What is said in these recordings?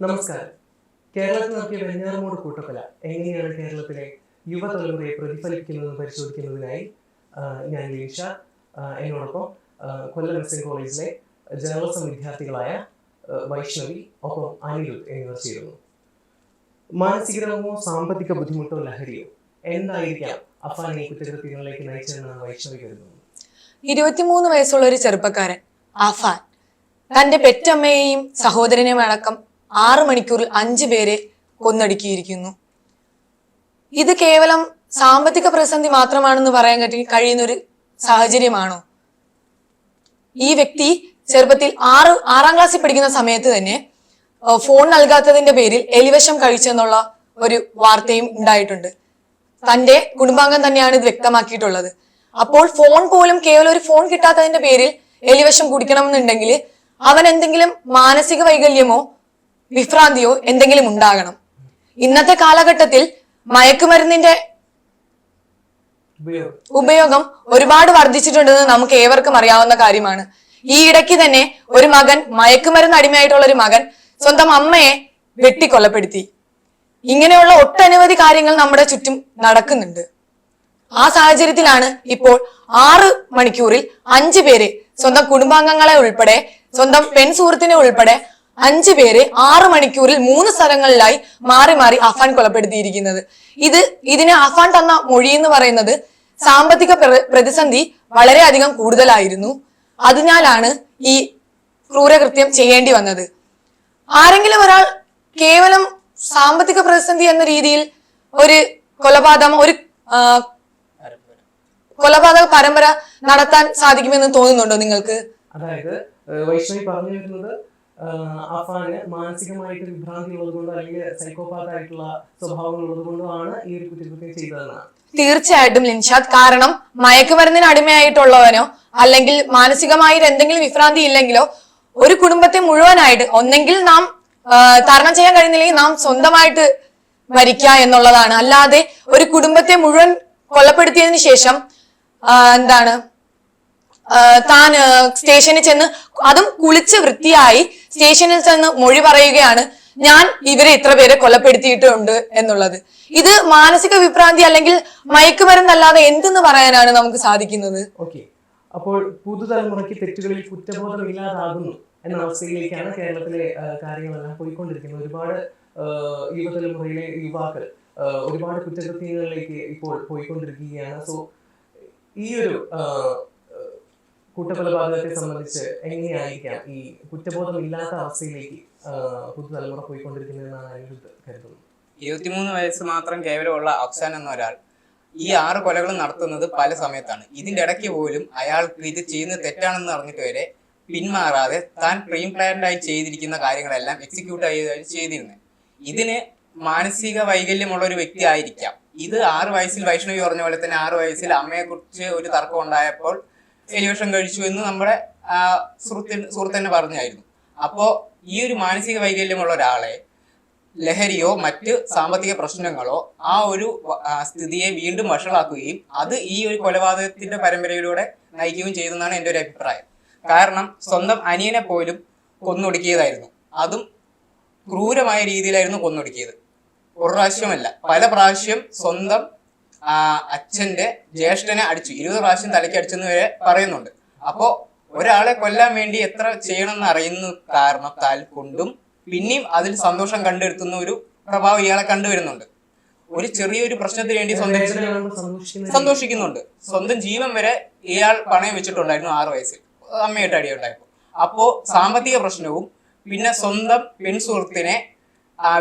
നമസ്കാരം. കേരളത്തിൽ നടത്തിയ വെഞ്ഞാറമൂട് കൂട്ടക്കൊല എങ്ങനെയാണ് കേരളത്തിലെ യുവതലമുറയെ പ്രതിഫലിക്കുന്നത് പരിശോധിക്കുന്നതിനായി ഞാൻ ലീഷ എന്നോടൊപ്പം കൊല്ലം എൻ കോളേജിലെ ജേർണലിസം വിദ്യാർത്ഥികളായ വൈഷ്ണവി ഒപ്പം അനിരുദ്ധ് എന്നിവർ ചേരുന്നു. മാനസികരമോ സാമ്പത്തിക ബുദ്ധിമുട്ടോ ലഹരിയോ? എന്തായിരിക്കാം അഫാനെ കുറ്റകൃത്യങ്ങളിലേക്ക് നയിച്ചതെന്നാണ് വൈഷ്ണവി കരുതുന്നത് ഇരുപത്തിമൂന്ന് വയസ്സുള്ള ഒരു ചെറുപ്പക്കാരൻ ആഫാൻ തന്റെ പെറ്റമ്മയെയും സഹോദരനെയും അടക്കം ആറു മണിക്കൂറിൽ അഞ്ചു പേരെ കൊന്നടുക്കിയിരിക്കുന്നു. ഇത് കേവലം സാമ്പത്തിക പ്രതിസന്ധി മാത്രമാണെന്ന് പറയാൻ കഴി- കഴിയുന്ന ഒരു സാഹചര്യമാണോ? ഈ വ്യക്തി ചെറുപ്പത്തിൽ ആറ് ആറാം ക്ലാസ്സിൽ പഠിക്കുന്ന സമയത്ത് തന്നെ ഫോൺ നൽകാത്തതിന്റെ പേരിൽ എലിവശം കഴിച്ചെന്നുള്ള ഒരു വാർത്തയും ഉണ്ടായിട്ടുണ്ട്. തന്റെ കുടുംബാംഗം തന്നെയാണ് ഇത് വ്യക്തമാക്കിയിട്ടുള്ളത്. അപ്പോൾ ഫോൺ പോലും കേവലം ഒരു ഫോൺ കിട്ടാത്തതിന്റെ പേരിൽ എലിവശം കുടിക്കണമെന്നുണ്ടെങ്കിൽ അവൻ എന്തെങ്കിലും മാനസിക വൈകല്യമോ വിഭ്രാന്തിയോ എന്തെങ്കിലും ഉണ്ടാകണം. ഇന്നത്തെ കാലഘട്ടത്തിൽ മയക്കുമരുന്നിന്റെ ഉപയോഗം. ഒരുപാട് വർദ്ധിച്ചിട്ടുണ്ടെന്ന് നമുക്ക് ഏവർക്കും അറിയാവുന്ന കാര്യമാണ്. ഈ ഇടയ്ക്ക് തന്നെ ഒരു മകൻ മയക്കുമരുന്ന് അടിമയായിട്ടുള്ള ഒരു മകൻ സ്വന്തം അമ്മയെ വെട്ടിക്കൊലപ്പെടുത്തി. ഇങ്ങനെയുള്ള ഒട്ടനവധി കാര്യങ്ങൾ നമ്മുടെ ചുറ്റും നടക്കുന്നുണ്ട്. ആ സാഹചര്യത്തിലാണ് ഇപ്പോൾ ആറ് മണിക്കൂറിൽ അഞ്ചു പേര് സ്വന്തം കുടുംബാംഗങ്ങളെ ഉൾപ്പെടെ സ്വന്തം പെൺ സുഹൃത്തിനെ ഉൾപ്പെടെ അഞ്ചു പേരെ ആറ് മണിക്കൂറിൽ മൂന്ന് സ്ഥലങ്ങളിലായി മാറി മാറി അഫാൻ കൊലപ്പെടുത്തിയിരിക്കുന്നത്. ഇത് ഇതിന് അഫാൻ തന്ന മൊഴി എന്ന് പറയുന്നത് സാമ്പത്തിക പ്ര- പ്രതിസന്ധി വളരെയധികം കൂടുതലായിരുന്നു. അതിനാലാണ് ഈ ക്രൂരകൃത്യം ചെയ്യേണ്ടി വന്നത്. ആരെങ്കിലും ഒരാൾ കേവലം സാമ്പത്തിക പ്രതിസന്ധി എന്ന രീതിയിൽ ഒരു കൊലപാതകം ഒരു കൊലപാതക പരമ്പര നടത്താൻ സാധിക്കുമെന്ന് തോന്നുന്നുണ്ടോ നിങ്ങൾക്ക്? അതായത് വൈഷ്ണവി പറഞ്ഞു വരുന്നത് അഫാന് മാനസികമായിട്ട് വിഭ്രാന്തി ഉള്ളതുകൊണ്ടോ അല്ലെങ്കിൽ സൈക്കോപാത്ത് ആയിട്ടുള്ള സ്വഭാവങ്ങൾ ഉള്ളതുകൊണ്ടോ ഈ ഒരു കുറ്റകൃത്യം ചെയ്തതെന്നാണ്. തീർച്ചയായിട്ടും ലിൻഷാദ്. കാരണം മയക്കുമരുന്നിന് അടിമയായിട്ടുള്ളവനോ അല്ലെങ്കിൽ മാനസികമായിട്ട് എന്തെങ്കിലും വിഭ്രാന്തി ഇല്ലെങ്കിലോ ഒരു കുടുംബത്തെ മുഴുവനായിട്ട് ഒന്നെങ്കിൽ നാം തരണം ചെയ്യാൻ കഴിയുന്നില്ലെങ്കിൽ നാം സ്വന്തമായിട്ട് മരിക്കുക എന്നുള്ളതാണ്. അല്ലാതെ ഒരു കുടുംബത്തെ മുഴുവൻ കൊലപ്പെടുത്തിയതിനു ശേഷം എന്താണ് താൻ സ്റ്റേഷനിൽ ചെന്ന് അതും കുളിച്ച് വൃത്തിയായി സ്റ്റേഷനിൽ ചെന്ന് മൊഴി പറയുകയാണ് ഞാൻ ഇവരെ ഇത്ര പേരെ കൊലപ്പെടുത്തിയിട്ടുണ്ട് എന്നുള്ളത്. ഇത് മാനസിക വിഭ്രാന്തി അല്ലെങ്കിൽ മയക്കുമരുന്നല്ലാതെ എന്തെന്ന് പറയാനാണ് നമുക്ക് സാധിക്കുന്നത്? ഓക്കെ. അപ്പോൾ പുതുതലമുറയ്ക്ക് തെറ്റുകളിൽ കുറ്റബോധം ഇല്ലാതാകുന്നു എന്ന അവസ്ഥയിലേക്കാണ് കേരളത്തിലെ കാര്യങ്ങളെല്ലാം പോയിക്കൊണ്ടിരിക്കുന്നത്. ഒരുപാട് യുവതലമുറയിലെ യുവാക്കൾ ഒരുപാട് കുറ്റകൃത്യങ്ങളിലേക്ക് ഇപ്പോൾ പോയിക്കൊണ്ടിരിക്കുകയാണ്. സോ ഈ ഒരു കൂട്ടക്കൊലപാതകത്തെ സംബന്ധിച്ച് എങ്ങനെയായിരിക്കാം ഈ കുറ്റബോധം ഇല്ലാത്ത അവസ്ഥയിലേക്ക് പുതുതലമുറ പോയിക്കൊണ്ടിരിക്കുന്നതെന്നാണ് അനിരുദ്ധ് കരുതുന്നത്. ഇരുപത്തിമൂന്ന് വയസ്സ് മാത്രം കേവലമുള്ള അഫ്സാൻ എന്ന ഒരാൾ ഈ ആറ് കൊലകളും നടത്തുന്നത് പല സമയത്താണ്. ഇതിന്റെ ഇടയ്ക്ക് പോലും അയാൾക്ക് ഇത് ചെയ്യുന്നത് തെറ്റാണെന്ന് അറിഞ്ഞിട്ട് വരെ പിന്മാറാതെ താൻ പ്രീം പ്ലാൻഡായി ചെയ്തിരിക്കുന്ന കാര്യങ്ങളെല്ലാം എക്സിക്യൂട്ട് ചെയ്തിരുന്നത് ഇതിന് മാനസിക വൈകല്യമുള്ള ഒരു വ്യക്തി ആയിരിക്കാം. ഇത് ആറ് വയസ്സിൽ വൈഷ്ണവി പറഞ്ഞ പോലെ തന്നെ ആറ് വയസ്സിൽ അമ്മയെ കുറിച്ച് ഒരു തർക്കം ഉണ്ടായപ്പോൾ എലിവേഷൻ കഴിച്ചു എന്ന് നമ്മുടെ സുഹൃത്തിന് സുഹൃത്ത് തന്നെ പറഞ്ഞായിരുന്നു. അപ്പോൾ ഈ ഒരു മാനസിക വൈകല്യമുള്ള ഒരാളെ ലഹരിയോ മറ്റ് സാമ്പത്തിക പ്രശ്നങ്ങളോ ആ ഒരു സ്ഥിതിയെ വീണ്ടും വഷളാക്കുകയും അത് ഈ ഒരു കൊലപാതകത്തിന്റെ പരമ്പരയിലൂടെ നയിക്കുകയും ചെയ്തെന്നാണ് എന്റെ ഒരു അഭിപ്രായം. കാരണം സ്വന്തം അനിയനെ പോലും കൊന്നൊടുക്കിയതായിരുന്നു. അതും ക്രൂരമായ രീതിയിലായിരുന്നു കൊന്നൊടുക്കിയത്. ഒരു പ്രാവശ്യമല്ല. പല പ്രാവശ്യം സ്വന്തം അച്ഛന്റെ ജ്യേഷ്ഠനെ അടിച്ചു. ഇരുപത് പ്രാവശ്യം തലയ്ക്ക് അടിച്ചെന്ന് വരെ പറയുന്നുണ്ട്. അപ്പോ ഒരാളെ കൊല്ലാൻ വേണ്ടി എത്ര ചെയ്യണമെന്ന് അറിയുന്ന കാരണത്താൽ കൊണ്ടും പിന്നെയും അതിൽ സന്തോഷം കണ്ടെടുത്തുന്ന ഒരു പ്രഭാവം ഇയാളെ കണ്ടുവരുന്നുണ്ട്. ഒരു ചെറിയൊരു പ്രശ്നത്തിന് വേണ്ടി സ്വന്തം സന്തോഷിക്കുന്ന സന്തോഷിക്കുന്നുണ്ട്. സ്വന്തം ജീവൻ വരെ ഇയാൾ പണയം വെച്ചിട്ടുണ്ടായിരുന്നു ആറു വയസ്സിൽ. അമ്മയായിട്ട് അടിയുണ്ടായപ്പോൾ അപ്പോ സാമ്പത്തിക പ്രശ്നവും പിന്നെ സ്വന്തം പെൺസുഹൃത്തിനെ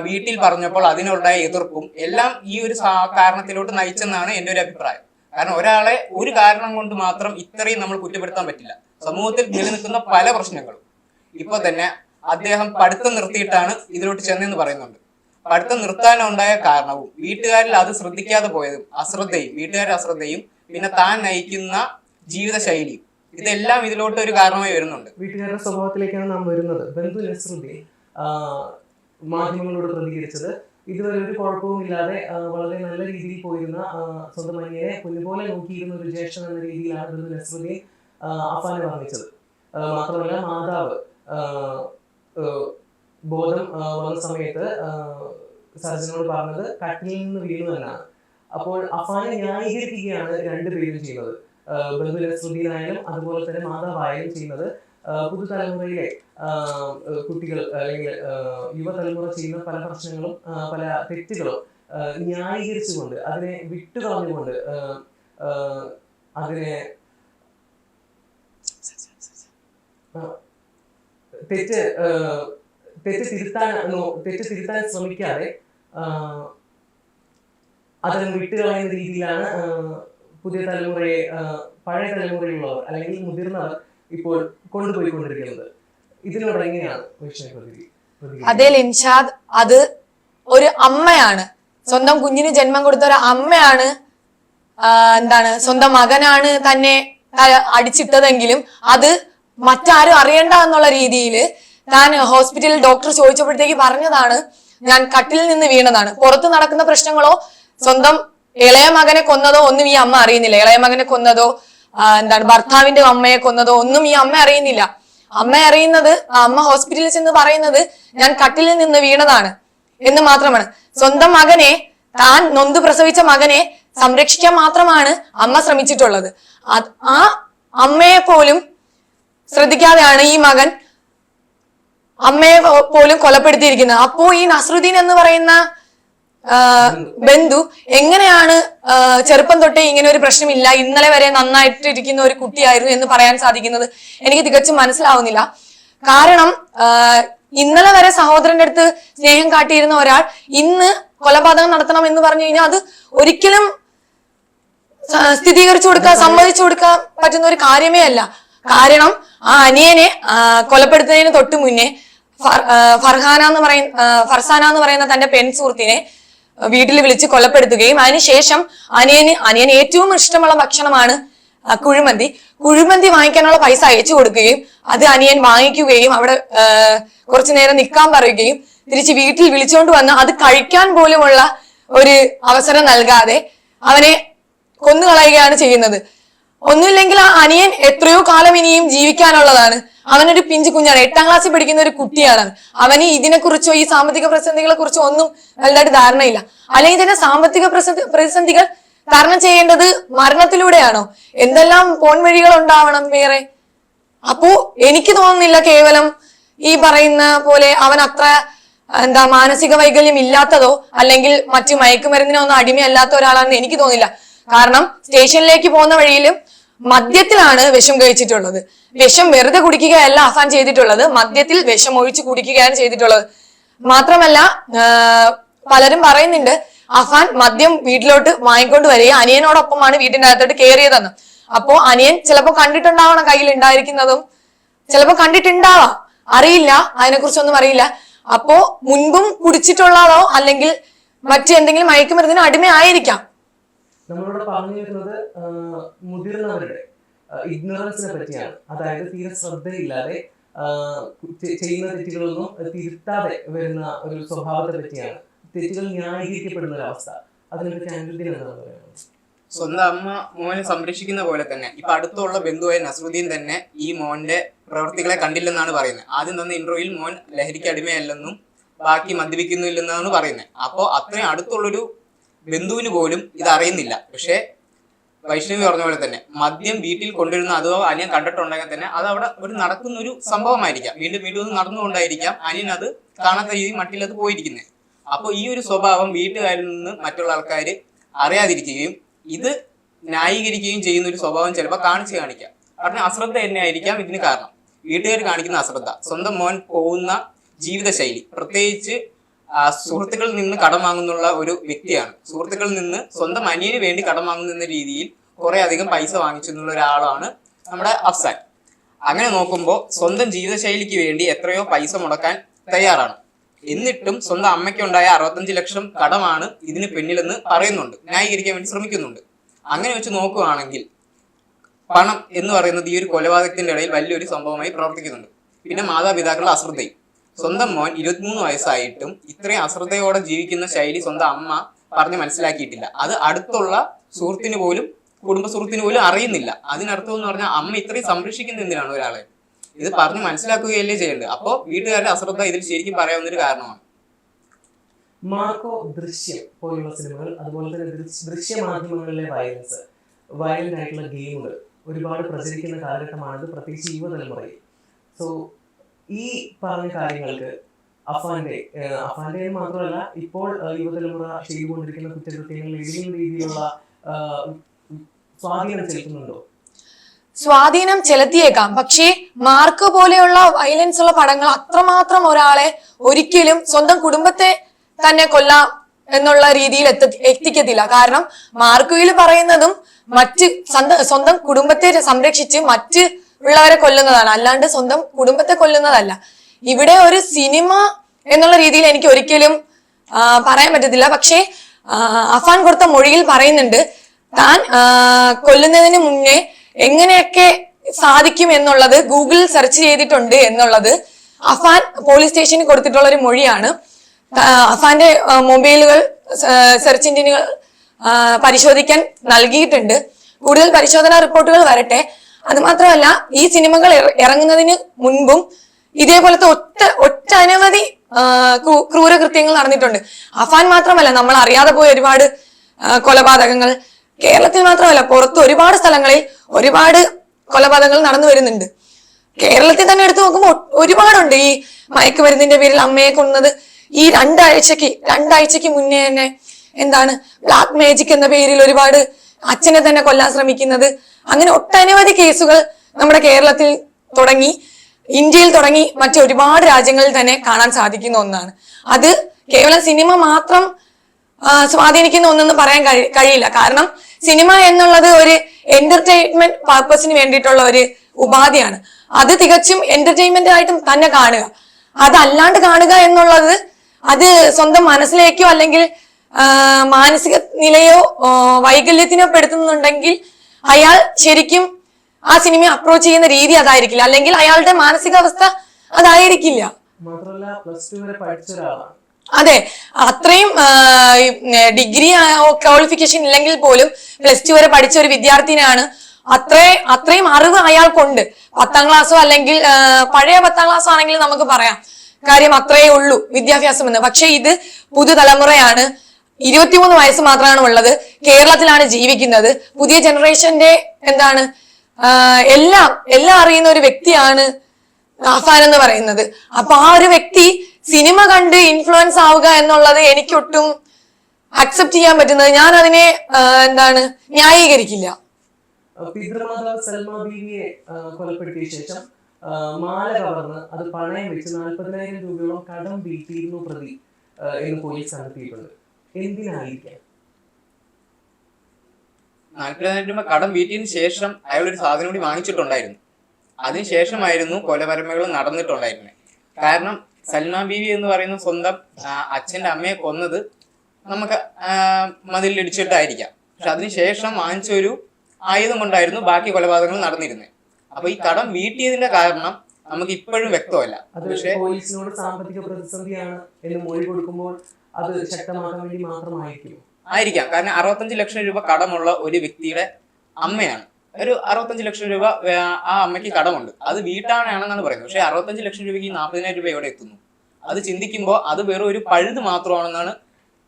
വീട്ടിൽ പറഞ്ഞപ്പോൾ അതിനുണ്ടായ എതിർപ്പും എല്ലാം ഈ ഒരു കാരണത്തിലോട്ട് നയിച്ചെന്നാണ് എന്റെ ഒരു അഭിപ്രായം. കാരണം ഒരാളെ ഒരു കാരണം കൊണ്ട് മാത്രം ഇത്രയും നമ്മൾ കുറ്റപ്പെടുത്താൻ പറ്റില്ല. സമൂഹത്തിൽ നിലനിൽക്കുന്ന പല പ്രശ്നങ്ങളും. ഇപ്പൊ തന്നെ അദ്ദേഹം പഠിത്തം നിർത്തിയിട്ടാണ് ഇതിലോട്ട് ചെന്നെന്ന് പറയുന്നുണ്ട്. പഠിത്തം നിർത്താനുണ്ടായ കാരണവും വീട്ടുകാരിൽ അത് ശ്രദ്ധിക്കാതെ പോയതും അശ്രദ്ധയും വീട്ടുകാരുടെ അശ്രദ്ധയും പിന്നെ താൻ നയിക്കുന്ന ജീവിതശൈലിയും ഇതെല്ലാം ഇതിലോട്ട് ഒരു കാരണമായി വരുന്നുണ്ട്. വീട്ടുകാരുടെ സ്വഭാവത്തിലേക്കാണ് നാം വരുന്നത്. മാധ്യമങ്ങളോട് പ്രതികരിച്ചത്. ഇതുവരെ ഒരു കുഴപ്പവും ഇല്ലാതെ വളരെ നല്ല രീതിയിൽ പോയിരുന്ന സ്വന്തം അനിയനെ പൊന്നുപോലെ നോക്കിയിരുന്ന ഒരു ജ്യേഷ്ഠൻ എന്ന രീതിയിലാണ് ബന്ധു നസ്രുദ്ദീൻ അഫാനെ വർണിച്ചത് മാത്രമല്ല മാതാവ് ബോധം വന്ന സമയത്ത് സർജനോട് പറഞ്ഞത് കട്ടിലിൽ നിന്ന് വീണു എന്നാണ് അപ്പോൾ അഫാനെ ന്യായീകരിക്കുകയാണ് രണ്ടുപേരും ചെയ്യുന്നത്. ബന്ധു നസ്രുദ്ദീനായാലും അതുപോലെ തന്നെ മാതാവായാലും ചെയ്യുന്നത്. പുതുതലമുറയിലെ കുട്ടികൾ അല്ലെങ്കിൽ യുവതലമുറ ചെയ്യുന്ന പല പ്രശ്നങ്ങളും പല തെറ്റുകളും ന്യായീകരിച്ചുകൊണ്ട് അതിനെ വിട്ടുകളഞ്ഞുകൊണ്ട് അതിനെ തെറ്റ് തെറ്റ് തിരുത്താൻ തെറ്റ് തിരുത്താൻ ശ്രമിക്കാതെ അതിനെ വിട്ടുകളയുന്ന രീതിയിലാണ് പുതിയ തലമുറയെ പഴയ തലമുറയിലുള്ളവർ അല്ലെങ്കിൽ മുതിർന്നവർ ഇപ്പോൾ കൊണ്ടുപോയിക്കൊണ്ടിരിക്കുന്നത്. ഇതിനോട് എങ്ങനെയാണ് അതെ ലിൻഷാദ് അത് ഒരു അമ്മയാണ്. സ്വന്തം കുഞ്ഞിന് ജന്മം കൊടുത്ത ഒരു അമ്മയാണ്. എന്താണ് സ്വന്തം മകനാണ് തന്നെ അടിച്ചിട്ടതെങ്കിലും അത് മറ്റാരും അറിയണ്ട എന്നുള്ള രീതിയിൽ താൻ ഹോസ്പിറ്റലിൽ ഡോക്ടർ ചോദിച്ചപ്പോഴത്തേക്ക് പറഞ്ഞതാണ് ഞാൻ കട്ടിൽ നിന്ന് വീണതാണ്. പുറത്ത് നടക്കുന്ന പ്രശ്നങ്ങളോ സ്വന്തം ഇളയ മകനെ കൊന്നതോ ഒന്നും ഈ അമ്മ അറിയുന്നില്ല. ഇളയ മകനെ കൊന്നതോ എന്താണ് ഭർത്താവിന്റെ അമ്മയെ കൊന്നതോ? ഒന്നും ഈ അമ്മ അറിയുന്നില്ല. അമ്മ അറിയുന്നത് അമ്മ ഹോസ്പിറ്റലിൽ ചെന്ന് പറയുന്നത് ഞാൻ കട്ടിലിൽ നിന്ന് വീണതാണ് എന്ന് മാത്രമാണ്. സ്വന്തം മകനെ താൻ നൊന്ത് പ്രസവിച്ച മകനെ സംരക്ഷിക്കാൻ മാത്രമാണ് അമ്മ ശ്രമിച്ചിട്ടുള്ളത്. ആ അമ്മയെ പോലും ശ്രദ്ധിക്കാതെയാണ് ഈ മകൻ അമ്മയെ പോലും കൊലപ്പെടുത്തിയിരിക്കുന്നത്. അപ്പോ ഈ നസ്രുദ്ദീൻ എന്ന് പറയുന്ന ബന്ധു എങ്ങനെയാണ് ചെറുപ്പം തൊട്ടേ ഇങ്ങനെ ഒരു പ്രശ്നമില്ല ഇന്നലെ വരെ നന്നായിട്ട് ഇരിക്കുന്ന ഒരു കുട്ടിയായിരുന്നു എന്ന് പറയാൻ സാധിക്കുന്നത് എനിക്ക് തികച്ചും മനസ്സിലാവുന്നില്ല. കാരണം ഇന്നലെ വരെ സഹോദരന്റെ അടുത്ത് സ്നേഹം കാട്ടിയിരുന്ന ഒരാൾ ഇന്ന് കൊലപാതകം നടത്തണം എന്ന് പറഞ്ഞു കഴിഞ്ഞാൽ അത് ഒരിക്കലും സ്ഥിരീകരിച്ചു കൊടുക്കാൻ സമ്മതിച്ചു കൊടുക്കാൻ പറ്റുന്ന ഒരു കാര്യമേ അല്ല. കാരണം ആ അനിയനെ കൊലപ്പെടുത്തുന്നതിന് തൊട്ട് മുന്നേ ഫർ- ഫർഹാന എന്ന് പറയുന്ന ഫർസാന എന്ന് പറയുന്ന തന്റെ പെൺ സുഹൃത്തിനെ വീട്ടിൽ വിളിച്ച് കൊലപ്പെടുത്തുകയും അതിനുശേഷം അനിയന് അനിയൻ ഏറ്റവും ഇഷ്ടമുള്ള ഭക്ഷണമാണ് കുഴിമന്തി. കുഴിമന്തി വാങ്ങിക്കാനുള്ള പൈസ അയച്ചു കൊടുക്കുകയും അത് അനിയൻ വാങ്ങിക്കുകയും അവിടെ കുറച്ചു നേരം നിൽക്കാൻ പറയുകയും തിരിച്ച് വീട്ടിൽ വിളിച്ചുകൊണ്ട് വന്ന് അത് കഴിക്കാൻ പോലുമുള്ള ഒരു അവസരം നൽകാതെ അവനെ കൊന്നുകളയുകയാണ് ചെയ്യുന്നത്. ഒന്നുമില്ലെങ്കിൽ ആ അനിയൻ എത്രയോ കാലം ഇനിയും ജീവിക്കാനുള്ളതാണ്. അവനൊരു പിഞ്ചു കുഞ്ഞാണ്. എട്ടാം ക്ലാസ്സിൽ പഠിക്കുന്ന ഒരു കുട്ടിയാണ്. അവന് ഇതിനെക്കുറിച്ചോ ഈ സാമ്പത്തിക പ്രതിസന്ധികളെ കുറിച്ചോ ഒന്നും നല്ലതായിട്ട് ധാരണയില്ല. അല്ലെങ്കിൽ തന്നെ സാമ്പത്തിക പ്രതിസന്ധി- പ്രതിസന്ധികൾ തരണം ചെയ്യേണ്ടത് മരണത്തിലൂടെയാണോ? എന്തെല്ലാം പോൺ വഴികൾ ഉണ്ടാവണം വേറെ? അപ്പോ എനിക്ക് തോന്നുന്നില്ല കേവലം ഈ പറയുന്ന പോലെ അവൻ അത്ര എന്താ മാനസിക വൈകല്യം ഇല്ലാത്തതോ അല്ലെങ്കിൽ മറ്റു മയക്കുമരുന്നിനോ ഒന്നും അടിമയല്ലാത്ത ഒരാളാണെന്ന് എനിക്ക് തോന്നില്ല കാരണം സ്റ്റേഷനിലേക്ക് പോകുന്ന വഴിയിലും മദ്യത്തിലാണ് വിഷം കഴിച്ചിട്ടുള്ളത്. വിഷം വെറുതെ കുടിക്കുകയല്ല അഫാൻ ചെയ്തിട്ടുള്ളത്. മദ്യത്തിൽ വിഷം ഒഴിച്ച് കുടിക്കുകയാണ് ചെയ്തിട്ടുള്ളത്. മാത്രമല്ല പലരും പറയുന്നുണ്ട് അഫാൻ മദ്യം വീട്ടിലോട്ട് വാങ്ങിക്കൊണ്ട് വരിക. അനിയനോടൊപ്പമാണ് വീട്ടിന്റെ അകത്തോട്ട് കയറിയതെന്ന് അപ്പോ അനിയൻ ചിലപ്പോ കണ്ടിട്ടുണ്ടാവണം കയ്യിൽ ഉണ്ടായിരിക്കുന്നതും. ചിലപ്പോ കണ്ടിട്ടുണ്ടാവാം. അറിയില്ല അതിനെക്കുറിച്ചൊന്നും അറിയില്ല. അപ്പോ മുൻപും കുടിച്ചിട്ടുള്ളതോ അല്ലെങ്കിൽ മറ്റെന്തെങ്കിലും മയക്കുമരുന്നിന് അടിമയായിരിക്കാം. നമ്മളോട് പറഞ്ഞു വരുന്നത് മുതിർന്നവരുടെ ഇഗ്നോറൻസിനെ പറ്റിയാണ്. അതായത് തീരെ ശ്രദ്ധയില്ലാതെ ചെയ്യുന്ന തെറ്റുകളൊന്നും തിരുത്താതെ വരുന്ന ഒരു സ്വഭാവത്തെ പറ്റിയാണ്. തെറ്റുകൾ ന്യായീകരിക്കപ്പെടുന്ന ഒരു അവസ്ഥ അനിരുദ്ധിന് എന്താണ് പറയുന്നത് സ്വന്തം അമ്മ മോനെ സംരക്ഷിക്കുന്ന പോലെ തന്നെ ഇപ്പൊ അടുത്തുള്ള ബന്ധുവായ നസറുദ്ദീൻ തന്നെ ഈ മോന്റെ പ്രവൃത്തികളെ കണ്ടില്ലെന്നാണ് പറയുന്നത്. ആദ്യം തന്നെ ഇന്റർവ്യൂവിൽ മോൻ ലഹരിക്ക് അടിമയല്ലെന്നും ബാക്കി മദ്യപിക്കുന്നില്ലെന്നാണ് പറയുന്നത്. അപ്പോൾ അത്രയും അടുത്തുള്ളൊരു ബന്ധുവിന് പോലും ഇത് അറിയുന്നില്ല. പക്ഷേ വൈഷ്ണവി പറഞ്ഞ പോലെ തന്നെ മദ്യം വീട്ടിൽ കൊണ്ടുവരുന്ന അതോ അനിയൻ കണ്ടിട്ടുണ്ടെങ്കിൽ തന്നെ അത് അവിടെ ഒരു നടക്കുന്ന ഒരു സംഭവമായിരിക്കാം. വീണ്ടും വീണ്ടും നടന്നുകൊണ്ടായിരിക്കാം അനിയൻ അത് കാണാത്ത രീതി മട്ടിൽ അത് പോയിരിക്കുന്നത് അപ്പോൾ ഈ ഒരു സ്വഭാവം വീട്ടുകാരിൽ നിന്ന് മറ്റുള്ള ആൾക്കാർ അറിയാതിരിക്കുകയും ഇത് ന്യായീകരിക്കുകയും ചെയ്യുന്ന ഒരു സ്വഭാവം ചിലപ്പോൾ കാണിച്ച് കാണിക്കാം. കാരണം അശ്രദ്ധ തന്നെയായിരിക്കാം ഇതിന് കാരണം. വീട്ടുകാർ കാണിക്കുന്ന അശ്രദ്ധ സ്വന്തം മോൻ പോകുന്ന ജീവിതശൈലി പ്രത്യേകിച്ച് സുഹൃത്തുക്കളിൽ നിന്ന് കടം വാങ്ങുന്നുള്ള ഒരു വ്യക്തിയാണ്. സുഹൃത്തുക്കളിൽ നിന്ന് സ്വന്തം അനിയന് വേണ്ടി കടം വാങ്ങുന്ന രീതിയിൽ കുറെ അധികം പൈസ വാങ്ങിച്ചു എന്നുള്ള ഒരാളാണ് നമ്മുടെ അഫ്സാൻ. അങ്ങനെ നോക്കുമ്പോൾ സ്വന്തം ജീവിതശൈലിക്ക് വേണ്ടി എത്രയോ പൈസ മുടക്കാൻ തയ്യാറാണ്. എന്നിട്ടും സ്വന്തം അമ്മയ്ക്കുണ്ടായ അറുപത്തഞ്ച് ലക്ഷം കടമാണ് ഇതിന് പിന്നിലെന്ന് പറയുന്നുണ്ട്. ന്യായീകരിക്കാൻ വേണ്ടി ശ്രമിക്കുന്നുണ്ട്. അങ്ങനെ വെച്ച് നോക്കുകയാണെങ്കിൽ പണം എന്ന് പറയുന്നത് ഈ ഒരു കൊലപാതകത്തിന്റെ ഇടയിൽ വലിയൊരു സംഭവമായി പ്രവർത്തിക്കുന്നുണ്ട്. പിന്നെ മാതാപിതാക്കളുടെ അശ്രദ്ധയും. സ്വന്തം മോൻ ഇരുപത്തിമൂന്ന് വയസ്സായിട്ടും ഇത്രയും അശ്രദ്ധയോടെ ജീവിക്കുന്ന ശൈലി സ്വന്തം അമ്മ പറഞ്ഞ് മനസ്സിലാക്കിയിട്ടില്ല. അത് അടുത്തുള്ള സുഹൃത്തിന് പോലും കുടുംബ സുഹൃത്തിന് പോലും അറിയുന്നില്ല. അതിനർത്ഥം എന്ന് പറഞ്ഞാൽ അമ്മ ഇത്രയും സംരക്ഷിക്കുന്ന എന്തിനാണ് ഒരാളെ? ഇത് പറഞ്ഞ് മനസ്സിലാക്കുകയല്ലേ ചെയ്യേണ്ടത്. അപ്പോ വീട്ടുകാരുടെ അശ്രദ്ധ ഇതിൽ ശരിക്കും പറയാവുന്ന ഒരു കാരണമാണ്. മാർക്കോ ദൃശ്യം പോലുള്ള സിനിമകൾ അതുപോലെ തന്നെ ദൃശ്യ- ദൃശ്യമാധ്യമങ്ങളിലെ വയലൻസ് വയലന്റ് ആയിട്ടുള്ള ഗെയിമുകൾ ഒരുപാട് പ്രചരിക്കുന്ന കാലഘട്ടമാണിത്. പ്രത്യേകിച്ച് യുവതലമുറയിൽ. സോ ഈ പറഞ്ഞ കാര്യങ്ങൾക്ക് അഫാന്റെ അഫാന്റെ മാത്രമല്ല ഇപ്പോൾ യുവതലമുറ ചെയ്തുകൊണ്ടിരിക്കുന്ന കുറ്റകൃത്യങ്ങളിൽ ഏതെങ്കിലും രീതിയിലുള്ള സ്വാധീനം ചെലുത്തുന്നുണ്ടോ? സ്വാധീനം ചെലുത്തിയേക്കാം. പക്ഷേ മാർക്ക് പോലെയുള്ള വയലൻസ് ഉള്ള പടങ്ങൾ അത്രമാത്രം ഒരാളെ ഒരിക്കലും സ്വന്തം കുടുംബത്തെ തന്നെ കൊല്ലാം എന്നുള്ള രീതിയിൽ എത്തി എത്തിക്കത്തില്ല. കാരണം മാർക്കുയിൽ പറയുന്നതും മറ്റ് സ്വന്തം കുടുംബത്തെ സംരക്ഷിച്ച് മറ്റ് ഉള്ളവരെ കൊല്ലുന്നതാണ്. അല്ലാണ്ട് സ്വന്തം കുടുംബത്തെ കൊല്ലുന്നതല്ല. ഇവിടെ ഒരു സിനിമ എന്നുള്ള രീതിയിൽ എനിക്ക് ഒരിക്കലും പറയാൻ പറ്റത്തില്ല. പക്ഷേ അഫാൻ കൊടുത്ത മൊഴിയിൽ പറയുന്നുണ്ട് താൻ കൊല്ലുന്നതിന് മുന്നേ എങ്ങനെയൊക്കെ സാധിക്കും എന്നുള്ളത് ഗൂഗിളിൽ സെർച്ച് ചെയ്തിട്ടുണ്ട് എന്നുള്ളത് അഫാൻ പോലീസ് സ്റ്റേഷനിൽ കൊടുത്തിട്ടുള്ള ഒരു മൊഴിയാണ്. അഫാന്റെ മൊബൈലുകൾ സെർച്ച് എഞ്ചിനുകൾ പരിശോധിക്കാൻ നൽകിയിട്ടുണ്ട്. കൂടുതൽ പരിശോധനാ റിപ്പോർട്ടുകൾ വരട്ടെ. അത് മാത്രമല്ല ഈ സിനിമകൾ ഇറങ്ങുന്നതിന് മുൻപും ഇതേപോലത്തെ ഒറ്റ ഒറ്റ അനവധി ആ, ക്രൂ- ക്രൂരകൃത്യങ്ങൾ നടന്നിട്ടുണ്ട്. അഫാൻ മാത്രമല്ല നമ്മൾ അറിയാതെ പോയ ഒരുപാട് കൊലപാതകങ്ങൾ. കേരളത്തിൽ മാത്രമല്ല പുറത്ത് ഒരുപാട് സ്ഥലങ്ങളിൽ ഒരുപാട് കൊലപാതകങ്ങൾ നടന്നു വരുന്നുണ്ട്. കേരളത്തിൽ തന്നെ എടുത്തു നോക്കുമ്പോൾ ഒരുപാടുണ്ട്. ഈ മയക്കുമരുന്നിന്റെ പേരിൽ അമ്മയെ കൊന്നത് ഈ രണ്ടാഴ്ചക്ക് രണ്ടാഴ്ചക്ക് മുന്നേ തന്നെ എന്താണ് ബ്ലാക്ക് മാജിക് എന്ന പേരിൽ ഒരുപാട് അച്ഛനെ തന്നെ കൊല്ലാൻ ശ്രമിക്കുന്നത്. അങ്ങനെ ഒട്ടനവധി കേസുകൾ നമ്മുടെ കേരളത്തിൽ തുടങ്ങി ഇന്ത്യയിൽ തുടങ്ങി മറ്റു ഒരുപാട് രാജ്യങ്ങളിൽ തന്നെ കാണാൻ സാധിക്കുന്ന ഒന്നാണ്. അത് കേവലം സിനിമ മാത്രം സ്വാധീനിക്കുന്ന ഒന്നെന്ന് പറയാൻ കഴി- കഴിയില്ല. കാരണം സിനിമ എന്നുള്ളത് ഒരു എന്റർടൈൻമെന്റ് പർപ്പസിന് വേണ്ടിയിട്ടുള്ള ഒരു ഉപാധിയാണ്. അത് തികച്ചും എന്റർടൈൻമെന്റ് ആയിട്ടും തന്നെ കാണുക. അതല്ലാണ്ട് കാണുക എന്നുള്ളത് അത് സ്വന്തം മനസ്സിലേക്കോ അല്ലെങ്കിൽ മാനസിക നിലയോ വൈകല്യത്തിനോ പെടുത്തുന്നുണ്ടെങ്കിൽ അയാൾ ശരിക്കും ആ സിനിമ അപ്രോച്ച് ചെയ്യുന്ന രീതി അതായിരിക്കില്ല. അല്ലെങ്കിൽ അയാളുടെ മാനസികാവസ്ഥ അതായിരിക്കില്ല. അതെ അത്രയും ഡിഗ്രി ക്വാളിഫിക്കേഷൻ ഇല്ലെങ്കിൽ പോലും പ്ലസ് ടു വരെ പഠിച്ച ഒരു വിദ്യാർത്ഥിനാണ് അത്രേ അത്രയും അറിവ് അയാൾക്കുണ്ട്. പത്താം ക്ലാസ്സോ അല്ലെങ്കിൽ പഴയ പത്താം ക്ലാസ്സോ ആണെങ്കിൽ നമുക്ക് പറയാം. കാര്യം അത്രയേ ഉള്ളൂ വിദ്യാഭ്യാസം എന്ന് പക്ഷെ ഇത് പുതുതലമുറയാണ്. ഇരുപത്തിമൂന്ന് വയസ്സ് മാത്രമാണ് ഉള്ളത്. കേരളത്തിലാണ് ജീവിക്കുന്നത്. പുതിയ ജനറേഷന്റെ എന്താണ്? എല്ലാം എല്ലാം അറിയുന്ന ഒരു വ്യക്തിയാണ് ആഫാൻ എന്ന് പറയുന്നത്. അപ്പൊ ആ ഒരു വ്യക്തി സിനിമ കണ്ട് ഇൻഫ്ലുവൻസ് ആവുക എന്നുള്ളത് എനിക്കൊട്ടും അക്സെപ്റ്റ് ചെയ്യാൻ പറ്റുന്നത്. ഞാൻ അതിനെ എന്താണ് ന്യായീകരിക്കില്ല. പിതൃമാതാവ് സൽമ ബീവിയെ കൊലപ്പെടുത്തിയ ശേഷം മാല കവർന്ന് അത് പണയം വെച്ച് നാൽപ്പതിനായിരം രൂപയോളം കടം വീട്ടിയിരുന്നു പ്രതി എന്ന് പോലീസ് കണ്ടെത്തിയിട്ടുണ്ട്. എന്തിനായിരിക്കാം? നാൽപ്പതിനായിരം രൂപ കടം വീട്ടിന് ശേഷം അയാൾ ഒരു സാധനം കൂടി വാങ്ങിച്ചിട്ടുണ്ടായിരുന്നു. അതിനുശേഷമായിരുന്നു കൊലപരമകൾ നടന്നിട്ടുണ്ടായിരുന്നത് കാരണം സൽമാ ബീവി എന്ന് പറയുന്ന സ്വന്തം അച്ഛന്റെ അച്ഛന്റെ അമ്മയെ കൊന്നത് നമുക്ക് മതിൽ മതിലിടിച്ചിട്ടായിരിക്കാം പക്ഷെ അതിനുശേഷം വാങ്ങിച്ച ഒരു ആയുധം കൊണ്ടായിരുന്നു ബാക്കി കൊലപാതകങ്ങൾ നടന്നിരുന്നത് അപ്പൊ ഈ കടം വീട്ടിയതിന്റെ കാരണം നമുക്ക് ഇപ്പോഴും വ്യക്തമല്ല. പക്ഷേ പോലീസിനോട് സാമ്പത്തിക പ്രതിസന്ധിയാണ് എന്ന് മൊഴി കൊടുക്കുമ്പോൾ അത് ശക്തമാക്കാൻ വേണ്ടി മാത്രമായിരിക്കും. ആയിരിക്കാം. കാരണം അറുപത്തഞ്ച് ലക്ഷം രൂപ കടമുള്ള ഒരു വ്യക്തിയുടെ അമ്മയാണ്. ഒരു അറുപത്തഞ്ച് ലക്ഷം രൂപ ആ അമ്മയ്ക്ക് കടമുണ്ട്. അത് വീട്ടാണെന്നാണ് പറയുന്നത്. പക്ഷെ അറുപത്തഞ്ച് ലക്ഷം രൂപയ്ക്ക് നാൽപ്പതിനായിരം രൂപ എവിടെ എത്തുന്നു? അത് ചിന്തിക്കുമ്പോൾ അത് വെറും ഒരു പഴുത് മാത്രമാണെന്നാണ്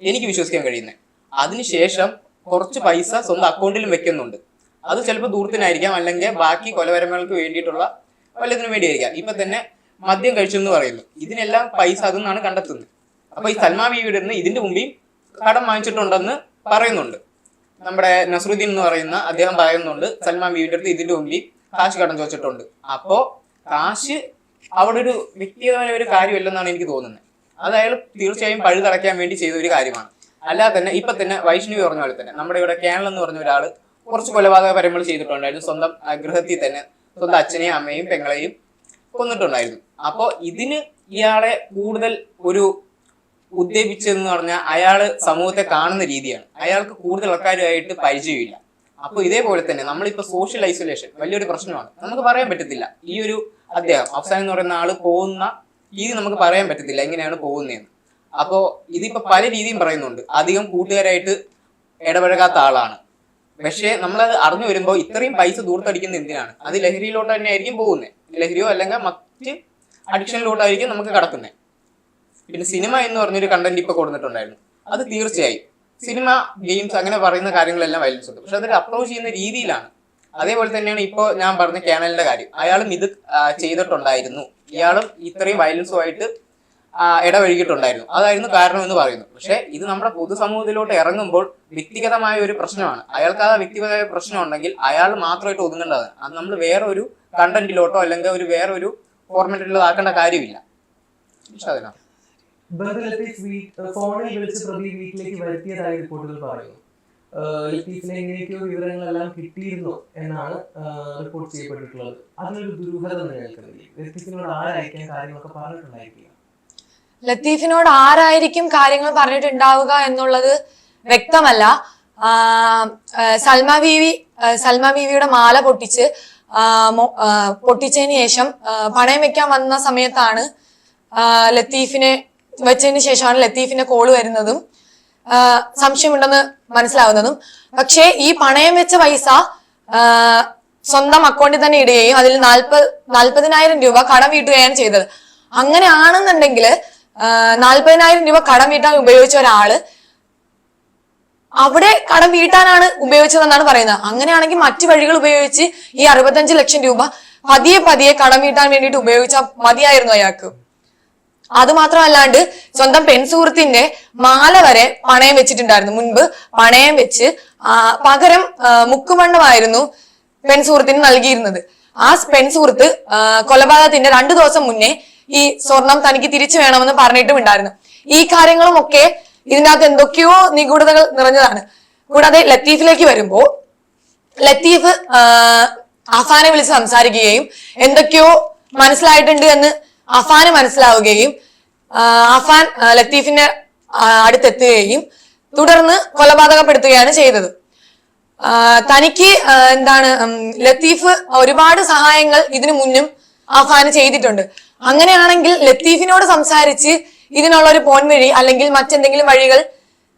എനിക്ക് വിശ്വസിക്കാൻ കഴിയുന്നത്. അതിനുശേഷം കുറച്ച് പൈസ സ്വന്തം അക്കൗണ്ടിലും വെക്കുന്നുണ്ട്. അത് ചിലപ്പോൾ ദൂരത്തിനായിരിക്കാം. അല്ലെങ്കിൽ ബാക്കി കൊലവരമകൾക്ക് വേണ്ടിയിട്ടുള്ള വല്ലതിനു വേണ്ടിയായിരിക്കാം. ഇപ്പൊ തന്നെ മദ്യം കഴിച്ചു എന്ന് പറയുന്നു. ഇതിനെല്ലാം പൈസ അതെന്നാണ് കണ്ടെത്തുന്നത്. അപ്പൊ ഈ സൽമാ ബീവിയുടെ നിന്ന് ഇതിന്റെ മുമ്പിൽ കടം വാങ്ങിച്ചിട്ടുണ്ടെന്ന് പറയുന്നുണ്ട്. നമ്മുടെ നസറുദ്ദീൻ എന്ന് പറയുന്ന അദ്ദേഹം പറയുന്നുണ്ട് സൽമാ ബീവിയുടെ അടുത്ത് ഇതിന്റെ മുമ്പിൽ കാശ് കടം ചോദിച്ചിട്ടുണ്ട്. അപ്പോ കാശ് അവിടെ ഒരു വ്യക്തിഗതമായ ഒരു കാര്യമല്ലെന്നാണ് എനിക്ക് തോന്നുന്നത്. അത് അയാൾ തീർച്ചയായും പഴുതടയ്ക്കാൻ വേണ്ടി ചെയ്ത ഒരു കാര്യമാണ്. അല്ലാതെ തന്നെ ഇപ്പൊ തന്നെ വൈഷ്ണവി പറഞ്ഞ പോലെ തന്നെ നമ്മുടെ ഇവിടെ കേരളം എന്ന് പറഞ്ഞ ഒരാൾ കുറച്ച് കൊലപാതക പരമ്പര ചെയ്തിട്ടുണ്ടായിരുന്നു. സ്വന്തം ഗൃഹത്തിൽ തന്നെ സ്വന്തം അച്ഛനെയും അമ്മയും പെങ്ങളെയും കൊന്നിട്ടുണ്ടായിരുന്നു. അപ്പോ ഇതിന് ഇയാളെ കൂടുതൽ ഒരു ഉദ്ദേശിച്ചതെന്ന് പറഞ്ഞാൽ അയാൾ സമൂഹത്തെ കാണുന്ന രീതിയാണ്. അയാൾക്ക് കൂടുതൽ ആൾക്കാരുമായിട്ട് പരിചയമില്ല. അപ്പൊ ഇതേപോലെ തന്നെ നമ്മളിപ്പോ സോഷ്യൽ ഐസൊലേഷൻ വലിയൊരു പ്രശ്നമാണ്. നമുക്ക് പറയാൻ പറ്റത്തില്ല. ഈ ഒരു അദ്ദേഹം അവസാനം എന്ന് പറയുന്ന ആൾ പോകുന്ന രീതി നമുക്ക് പറയാൻ പറ്റത്തില്ല എങ്ങനെയാണ് പോകുന്നതെന്ന്. അപ്പോ ഇതിപ്പോ പല രീതിയും പറയുന്നുണ്ട്. അധികം കൂട്ടുകാരായിട്ട് ഇടപഴകാത്ത ആളാണ്. പക്ഷേ നമ്മളത് അറിഞ്ഞു വരുമ്പോൾ ഇത്രയും പൈസ ദൂർത്തടിക്കുന്ന എന്തിനാണ്? അത് ലഹരിയിലോട്ട് തന്നെ ആയിരിക്കും പോകുന്നത്. ലഹരിയോ അല്ലെങ്കിൽ മറ്റ് അഡിക്ഷനിലോട്ടായിരിക്കും നമുക്ക് കടക്കുന്നത്. പിന്നെ സിനിമ എന്ന് പറഞ്ഞൊരു കണ്ടന്റ് ഇപ്പൊ കൊടുത്തിട്ടുണ്ടായിരുന്നു. അത് തീർച്ചയായും. സിനിമ ഗെയിംസ് അങ്ങനെ പറയുന്ന കാര്യങ്ങളെല്ലാം വയലൻസ് ഉണ്ട്. പക്ഷെ അതൊരു അപ്രോച്ച് ചെയ്യുന്ന രീതിയിലാണ്. അതേപോലെ തന്നെയാണ് ഇപ്പോൾ ഞാൻ പറഞ്ഞ കാനലിന്റെ കാര്യം. അയാളും ഇത് ചെയ്തിട്ടുണ്ടായിരുന്നു. ഇയാളും ഇത്രയും വയലൻസുമായിട്ട് ആ, ഇടപഴകിയിട്ടുണ്ടായിരുന്നു. അതായിരുന്നു കാരണം എന്ന് പറയുന്നു പക്ഷെ ഇത് നമ്മുടെ പൊതുസമൂഹത്തിലോട്ട് ഇറങ്ങുമ്പോൾ വ്യക്തിഗതമായ ഒരു പ്രശ്നമാണ്. അയാൾക്ക് ആ വ്യക്തിഗതമായ പ്രശ്നം ഉണ്ടെങ്കിൽ അയാൾ മാത്രമായിട്ട് ഒതുങ്ങേണ്ടതാണ്. അത് നമ്മൾ വേറെ ഒരു കണ്ടന്റിലോട്ടോ അല്ലെങ്കിൽ ഒരു വേറെ ഒരു ഫോർമാറ്റിലോ ആക്കേണ്ട കാര്യമില്ല. പക്ഷെ അതിനാണ് ബന്ധു ലത്തീഫ് വീട്ട് ഫോണിൽ വിളിച്ച് പ്രതി വീട്ടിലേക്ക് വരുത്തിയതായി റിപ്പോർട്ടുകൾ പറയുന്നു. ലത്തീഫിനെ എങ്ങനെയൊക്കെയോ വിവരങ്ങളെല്ലാം കിട്ടിയിരുന്നു എന്നാണ് റിപ്പോർട്ട് ചെയ്യപ്പെട്ടിട്ടുള്ളത്. അതിനൊരു ദുരൂഹത നിലനിൽക്കുന്നില്ല ലത്തീഫിനോട് ആരായിരിക്കാൻ കാര്യങ്ങളൊക്കെ പറഞ്ഞിട്ടുണ്ടായിരിക്കുക? ലത്തീഫിനോട് ആരായിരിക്കും കാര്യങ്ങൾ പറഞ്ഞിട്ടുണ്ടാവുക എന്നുള്ളത് വ്യക്തമല്ല. സൽമ ബീവി സൽമ ബീവിയുടെ മാല പൊട്ടിച്ച് പൊട്ടിച്ചതിന് ശേഷം പണയം വെക്കാൻ വന്ന സമയത്താണ് ലത്തീഫിനെ വെച്ചതിന് ശേഷമാണ് ലത്തീഫിന്റെ കോൾ വരുന്നതും സംശയമുണ്ടെന്ന് മനസ്സിലാവുന്നതും. പക്ഷേ ഈ പണയം വെച്ച പൈസ സ്വന്തം അക്കൗണ്ടിൽ തന്നെ ഇടുകയും അതിൽ നാൽപ്പത് നാൽപ്പതിനായിരം രൂപ കടം വീട്ടുകയാണ് ചെയ്തത്. അങ്ങനെയാണെന്നുണ്ടെങ്കിൽ നാൽപ്പതിനായിരം രൂപ കടം വീട്ടാൻ ഉപയോഗിച്ച ഒരാൾ അവിടെ കടം വീട്ടാനാണ് ഉപയോഗിച്ചതെന്നാണ് പറയുന്നത്. അങ്ങനെയാണെങ്കിൽ മറ്റു വഴികൾ ഉപയോഗിച്ച് ഈ അറുപത്തഞ്ച് ലക്ഷം രൂപ പതിയെ പതിയെ കടം വീട്ടാൻ വേണ്ടിയിട്ട് ഉപയോഗിച്ചാൽ മതിയായിരുന്നു അയാൾക്ക്. അത് മാത്രമല്ലാണ്ട് സ്വന്തം പെൺസുഹൃത്തിന്റെ മാല വരെ പണയം വെച്ചിട്ടുണ്ടായിരുന്നു. മുൻപ് പണയം വെച്ച് പകരം മുക്കുമണ്ണമായിരുന്നു പെൺസുഹൃത്തിന് നൽകിയിരുന്നത്. ആ പെൺസുഹൃത്ത് കൊലപാതകത്തിന്റെ രണ്ടു ദിവസം മുന്നേ ഈ സ്വർണം തനിക്ക് തിരിച്ചു വേണമെന്ന് പറഞ്ഞിട്ടും ഉണ്ടായിരുന്നു. ഈ കാര്യങ്ങളുമൊക്കെ ഇതിനകത്ത് എന്തൊക്കെയോ നിഗൂഢതകൾ നിറഞ്ഞതാണ്. കൂടാതെ ലത്തീഫിലേക്ക് വരുമ്പോ ലത്തീഫ് അഫാനെ വിളിച്ച് സംസാരിക്കുകയും എന്തൊക്കെയോ മനസ്സിലായിട്ടുണ്ട് എന്ന് അഫാന് മനസ്സിലാവുകയും അഫാൻ ലത്തീഫിന്റെ അടുത്തെത്തുകയും തുടർന്ന് കൊലപാതകപ്പെടുത്തുകയാണ് ചെയ്തത്. തനിക്ക് എന്താണ് ലത്തീഫ് ഒരുപാട് സഹായങ്ങൾ ഇതിനു മുന്നും അഫാന് ചെയ്തിട്ടുണ്ട്. അങ്ങനെയാണെങ്കിൽ ലത്തീഫിനോട് സംസാരിച്ച് ഇതിനുള്ള ഒരു പോൻവഴി അല്ലെങ്കിൽ മറ്റെന്തെങ്കിലും വഴികൾ